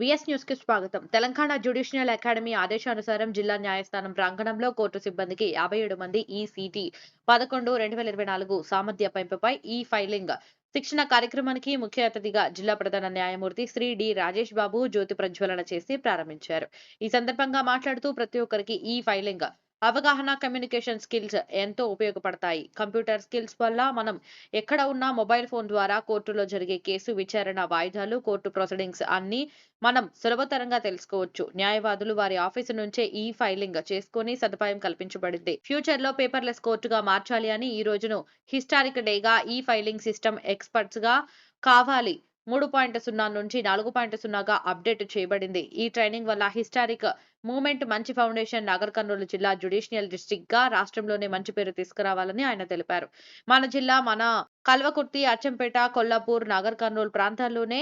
VS న్యూస్కి స్వాగతం. Telangana judicial academy ఆదేశానుసారం జిల్లా న్యాయస్థానం ప్రాంగణంలో కోర్టు సిబ్బందికి యాభై ఏడు మంది ఈ పదకొండు రెండు వేల ఇరవై నాలుగు సామర్థ్య పెంపుపై ఈ ఫైలింగ్. శిక్షణ కార్యక్రమానికి ముఖ్య అతిథిగా జిల్లా ప్రధాన న్యాయమూర్తి శ్రీ డి రాజేష్ బాబు జ్యోతి ప్రజ్వలన చేసి ప్రారంభించారు. ఈ సందర్భంగా మాట్లాడుతూ ప్రతి ఒక్కరికి ఈ ఫైలింగ్ అవగాహన కమ్యూనికేషన్ స్కిల్స్ ఎంతో ఉపయోగపడతాయి. కంప్యూటర్ స్కిల్స్ వల్ల మనం ఎక్కడ ఉన్నా మొబైల్ ఫోన్ ద్వారా కోర్టులో జరిగే కేసు విచారణ వాయిదాలు కోర్టు ప్రొసీడింగ్స్ అన్ని మనం సులభతరంగా తెలుసుకోవచ్చు. న్యాయవాదులు వారి ఆఫీసు నుంచే ఈ ఫైలింగ్ చేసుకుని సదుపాయం కల్పించబడింది. ఫ్యూచర్లో పేపర్లెస్ కోర్టుగా మార్చాలి అని ఈ రోజును హిస్టారిక్ డేగా ఈ ఫైలింగ్ సిస్టమ్ ఎక్స్పర్ట్స్గా కావాలి. మూడు పాయింట్ సున్నా నుంచి నాలుగు పాయింట్ సున్నాగా అప్డేట్ చేయబడింది. ఈ ట్రైనింగ్ వల్ల హిస్టారిక్ మూమెంట్ మంచి ఫౌండేషన్ నాగర్ కర్నూలు జిల్లా జ్యుడిషియల్ డిస్టిక్గా రాష్ట్రంలోనే మంచి పేరు తీసుకురావాలని ఆయన తెలిపారు. మన జిల్లా మన కల్వకుర్తి అచ్చంపేట కొల్లాపూర్ నాగర్ కర్నూలు ప్రాంతాల్లోనే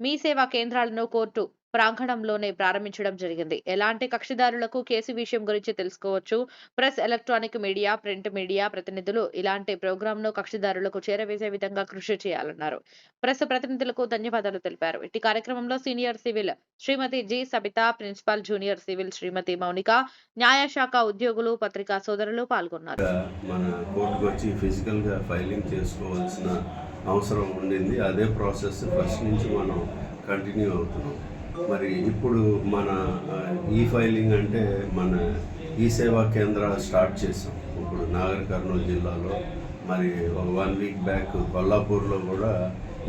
మీ సేవా కేంద్రాలను కోర్టు ప్రాంగణంలోనే ప్రారంభించడం జరిగింది. ఎలాంటి కక్షిదారులకు కేసు విషయం గురించి తెలుసుకోవచ్చు. Press electronic media print media ప్రతినిధులు ఇలాంటి ప్రోగ్రాంను కక్షిదారులకు చేరవేసే విధంగా కృషి చేయాలన్నారు. ప్రెస్ ప్రతినిధులకు ధన్యవాదాలు తెలిపారు. ఇట్టి కార్యక్రమంలో senior civil Shrimati G. Sabitha principal junior civil Shrimati Mounika న్యాయశాఖ ఉద్యోగులు పత్రికా సోదరులు పాల్గొన్నారు. మన కోర్టుకు వచ్చి ఫైలింగ్ చేసుకోవాల్సిన అవసరం ఉండింది. అదే ప్రాసెస్ ఫస్ట్ నుంచి మనం కంటిన్యూ అవుతున్నాం. మరి ఇప్పుడు మన ఈ ఫైలింగ్ అంటే మన ఈ సేవా కేంద్రాలు స్టార్ట్ చేసాం. ఇప్పుడు నాగర్ కర్నూలు జిల్లాలో. మరి ఒక వన్ వీక్ బ్యాక్ కొల్లాపూర్లో కూడా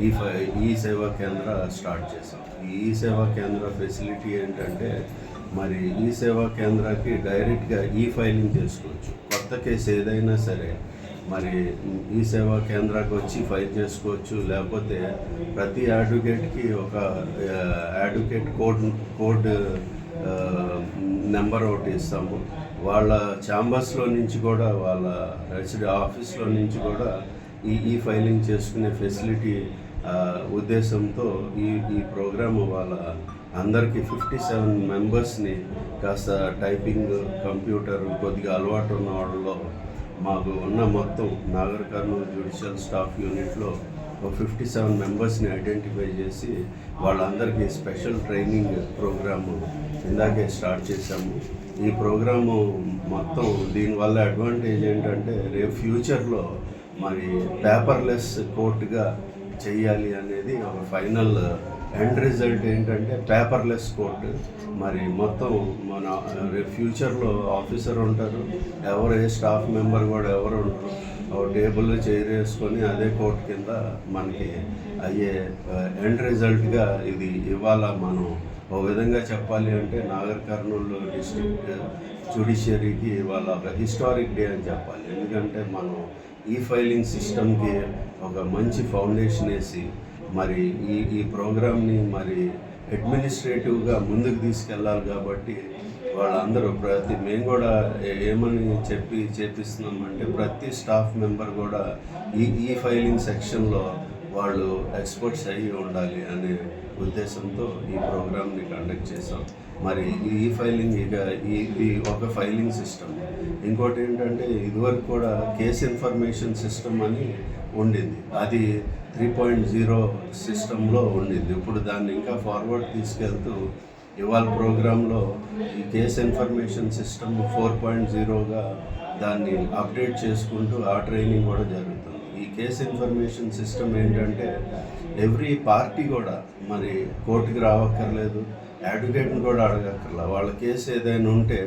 ఈ ఫై ఈ సేవా కేంద్ర స్టార్ట్ చేసాం. ఈ సేవా కేంద్ర ఫెసిలిటీ ఏంటంటే మరి ఈ సేవా కేంద్రాకి డైరెక్ట్గా ఈ ఫైలింగ్ చేసుకోవచ్చు. కొత్త కేసు ఏదైనా సరే మరి ఈ సేవా కేంద్రానికి వచ్చి ఫైల్ చేసుకోవచ్చు. లేకపోతే ప్రతి అడ్వకేట్కి ఒక అడ్వకేట్ కోడ్ కోడ్ నెంబర్ ఒకటి ఇస్తాము. వాళ్ళ ఛాంబర్స్లో నుంచి కూడా వాళ్ళ రెసిడె ఆఫీస్లో నుంచి కూడా ఈ ఈ ఫైలింగ్ చేసుకునే ఫెసిలిటీ ఉద్దేశంతో ఈ ఈ ప్రోగ్రామ్ వాళ్ళ అందరికీ ఫిఫ్టీ సెవెన్ మెంబర్స్ని కాస్త టైపింగ్ కంప్యూటర్ కొద్దిగా అలవాటు ఉన్న వాళ్ళలో మాకు ఉన్న మొత్తం నాగర్ కర్నూలు జ్యుడిషియల్ స్టాఫ్ యూనిట్లో ఒక ఫిఫ్టీ సెవెన్ మెంబర్స్ని ఐడెంటిఫై చేసి వాళ్ళందరికీ స్పెషల్ ట్రైనింగ్ ప్రోగ్రాము ఇందాకే స్టార్ట్ చేశాము. ఈ ప్రోగ్రాము మొత్తం దీనివల్ల అడ్వాంటేజ్ ఏంటంటే రేపు ఫ్యూచర్లో మరి పేపర్లెస్ కోర్టుగా చెయ్యాలి అనేది ఒక ఫైనల్ ఎండ్ రిజల్ట్ ఏంటంటే పేపర్లెస్ కోర్టు మరి మొత్తం మన ఫ్యూచర్లో ఆఫీసర్ ఉంటారు. ఎవరు ఏ స్టాఫ్ మెంబర్ కూడా ఎవరు ఉంటారు టేబుల్ చైర్ వేసుకొని అదే కోర్టు కింద మనకి అయ్యే ఎండ్ రిజల్ట్గా ఇది ఇవాళ మనం? ఒక విధంగా చెప్పాలి అంటే నాగర్ కర్నూలు డిస్ట్రిక్ట్ జ్యుడిషియరీకి ఇవాళ ఒక హిస్టారిక్ డే అని చెప్పాలి. ఎందుకంటే మనం ఈ ఫైలింగ్ సిస్టమ్కి ఒక మంచి ఫౌండేషన్ వేసి మరి ఈ ఈ ప్రోగ్రామ్ని మరి అడ్మినిస్ట్రేటివ్గా ముందుకు తీసుకెళ్ళాలి కాబట్టి వాళ్ళందరూ ప్రతి మేము కూడా ఏమని చెప్పి చేపిస్తున్నామంటే ప్రతి స్టాఫ్ మెంబర్ కూడా ఈ ఈ ఫైలింగ్ సెక్షన్లో వాళ్ళు ఎక్స్పర్ట్స్ అయ్యి ఉండాలి అనే ఉద్దేశంతో ఈ ప్రోగ్రామ్ని కండక్ట్ చేసాం మరి ఈ ఫైలింగ్ ఇక ఈ ఇది ఒక ఫైలింగ్ సిస్టమ్. ఇంకోటి ఏంటంటే ఇదివరకు కూడా కేస్ ఇన్ఫర్మేషన్ సిస్టమ్ అని ఉండింది. అది త్రీ పాయింట్ జీరో సిస్టంలో ఉండింది. ఇప్పుడు దాన్ని ఇంకా ఫార్వర్డ్ తీసుకెళ్తూ ఇవాళ ప్రోగ్రాంలో ఈ case information system four point జీరోగా దాన్ని అప్డేట్ చేసుకుంటూ ఆ ట్రైనింగ్ కూడా జరుగుతుంది. ఈ కేస్ ఇన్ఫర్మేషన్ సిస్టమ్ ఏంటంటే ఎవ్రీ పార్టీ కూడా మరి కోర్టుకి రావక్కర్లేదు అడ్వకేట్ని కూడా అడగక్కర్లేదు వాళ్ళ కేసు ఏదైనా ఉంటే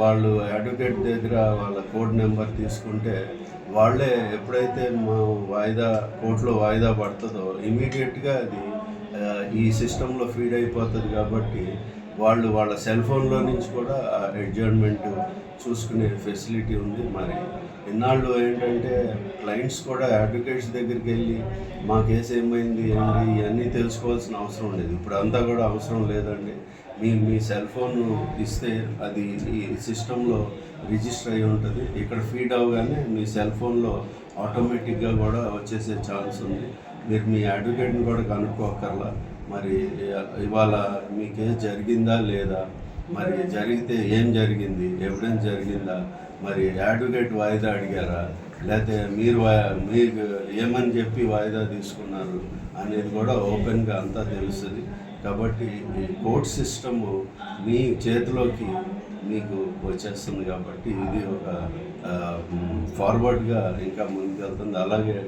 వాళ్ళు అడ్వకేట్ దగ్గర వాళ్ళ కోడ్ నెంబర్ తీసుకుంటే వాళ్ళే ఎప్పుడైతే మా వాయిదా కోర్టులో వాయిదా పడుతుందో ఇమీడియట్గా అది ఈ సిస్టంలో ఫీడ్ అయిపోతుంది కాబట్టి వాళ్ళు వాళ్ళ సెల్ ఫోన్లో నుంచి కూడా అడ్జర్న్మెంట్ చూసుకునే ఫెసిలిటీ ఉంది. మరి ఇన్నాళ్ళు ఏంటంటే క్లయింట్స్ కూడా అడ్వకేట్స్ దగ్గరికి వెళ్ళి మా కేసు ఏమైంది ఏంటి ఇవన్నీ తెలుసుకోవాల్సిన అవసరం లేదు. ఇప్పుడు అంతా కూడా అవసరం లేదండి. మీ మీ సెల్ ఫోన్ ఇస్తే అది ఈ సిస్టంలో రిజిస్టర్ అయి ఉంటుంది. ఇక్కడ ఫీడ్ అవగానే మీ సెల్ ఫోన్లో ఆటోమేటిక్గా కూడా వచ్చేసే ఛాన్స్ ఉంది. మీరు మీ అడ్వకేట్ని కూడా కనుక్కోకర్లా మరి ఇవాళ మీ కేసు జరిగిందా లేదా? మరి జరిగితే ఏం జరిగింది? ఎవిడెన్స్ జరిగిందా? మరి అడ్వకేట్ వాయిదా అడిగారా? లేకపోతే మీరు మీరు ఏమని చెప్పి వాయిదా తీసుకున్నారు? అనేది కూడా ఓపెన్గా అంతా తెలుస్తుంది. కాబట్టి ఈ కోర్ట్ సిస్టమ్ మీ చేతిలోకి మీకు వచ్చేస్తుంది కాబట్టి ఇది ఒక ఫార్వర్డ్గా ఇంకా ముందుకు వెళ్తుంది అలాగే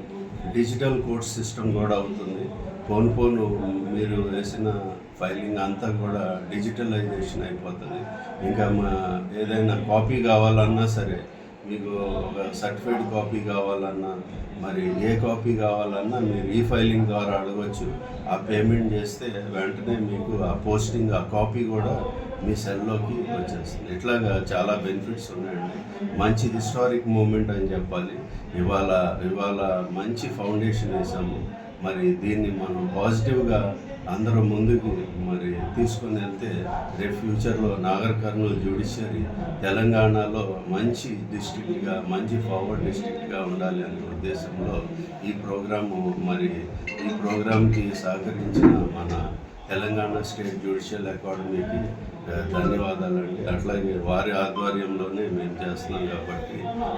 డిజిటల్ కోర్ట్ సిస్టమ్ కూడా అవుతుంది. ఫోన్ ఫోన్ మీరు వేసిన ఫైలింగ్ అంతా కూడా డిజిటలైజేషన్ అయిపోతుంది. ఇంకా మా ఏదైనా కాపీ కావాలన్నా సరే మీకు ఒక సర్టిఫైడ్ కాపీ కావాలన్నా మరి ఏ కాపీ కావాలన్నా మీరు ఈ ఫైలింగ్ ద్వారా అడగవచ్చు ఆ పేమెంట్ చేస్తే వెంటనే మీకు ఆ పోస్టింగ్ ఆ కాపీ కూడా మీ సెల్లోకి వచ్చేస్తుంది. ఇట్లాగా చాలా బెనిఫిట్స్ ఉన్నాయండి. మంచి హిస్టారిక్ మూమెంట్ అని చెప్పాలి. ఇవాళ ఇవాళ మంచి ఫౌండేషన్ వేసాము. మరి దీన్ని మనం పాజిటివ్గా అందరూ ముందుకు మరి తీసుకొని వెళ్తే రేపు ఫ్యూచర్లో నాగర్ కర్నూలు జ్యుడిషియరీ తెలంగాణలో మంచి డిస్ట్రిక్ట్గా మంచి ఫార్వర్డ్ డిస్ట్రిక్ట్గా ఉండాలి అనే ఉద్దేశంలో ఈ ప్రోగ్రాము మరి ఈ ప్రోగ్రాంకి సహకరించిన మన తెలంగాణ స్టేట్ జ్యుడిషియల్ అకాడమీకి ధన్యవాదాలండి అట్లాగే వారి ఆధ్వర్యంలోనే మేము చేస్తున్నాం కాబట్టి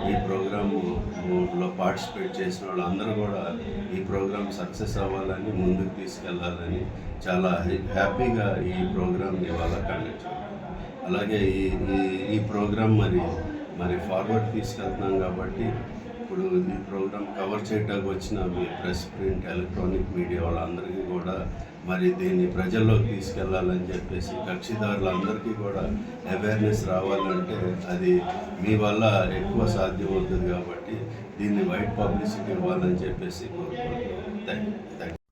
ఈ ప్రోగ్రాములో పార్టిసిపేట్ చేసిన వాళ్ళందరూ కూడా ఈ ప్రోగ్రామ్ సక్సెస్ అవ్వాలని ముందుకు తీసుకెళ్ళాలని చాలా హ్యాపీగా ఈ ప్రోగ్రామ్ని ఇవాళ కండక్ట్ అలాగే ఈ ఈ ఈ ప్రోగ్రామ్ మరి మరి ఫార్వర్డ్ తీసుకెళ్తున్నాం కాబట్టి ఇప్పుడు ఈ ప్రోగ్రామ్ కవర్ చేయడానికి వచ్చిన మీ ప్రెస్ ప్రింట్ ఎలక్ట్రానిక్ మీడియా వాళ్ళందరికీ కూడా మరి దీన్ని ప్రజల్లోకి తీసుకెళ్ళాలని చెప్పేసి కక్షిదారులందరికీ కూడా అవేర్నెస్ రావాలంటే అది మీ వల్ల ఎక్కువ సాధ్యం అవుతుంది కాబట్టి దీన్ని వైట్ పబ్లిసిటీ ఇవ్వాలని చెప్పేసి కోరుకుంటున్నాను. Thank you thank you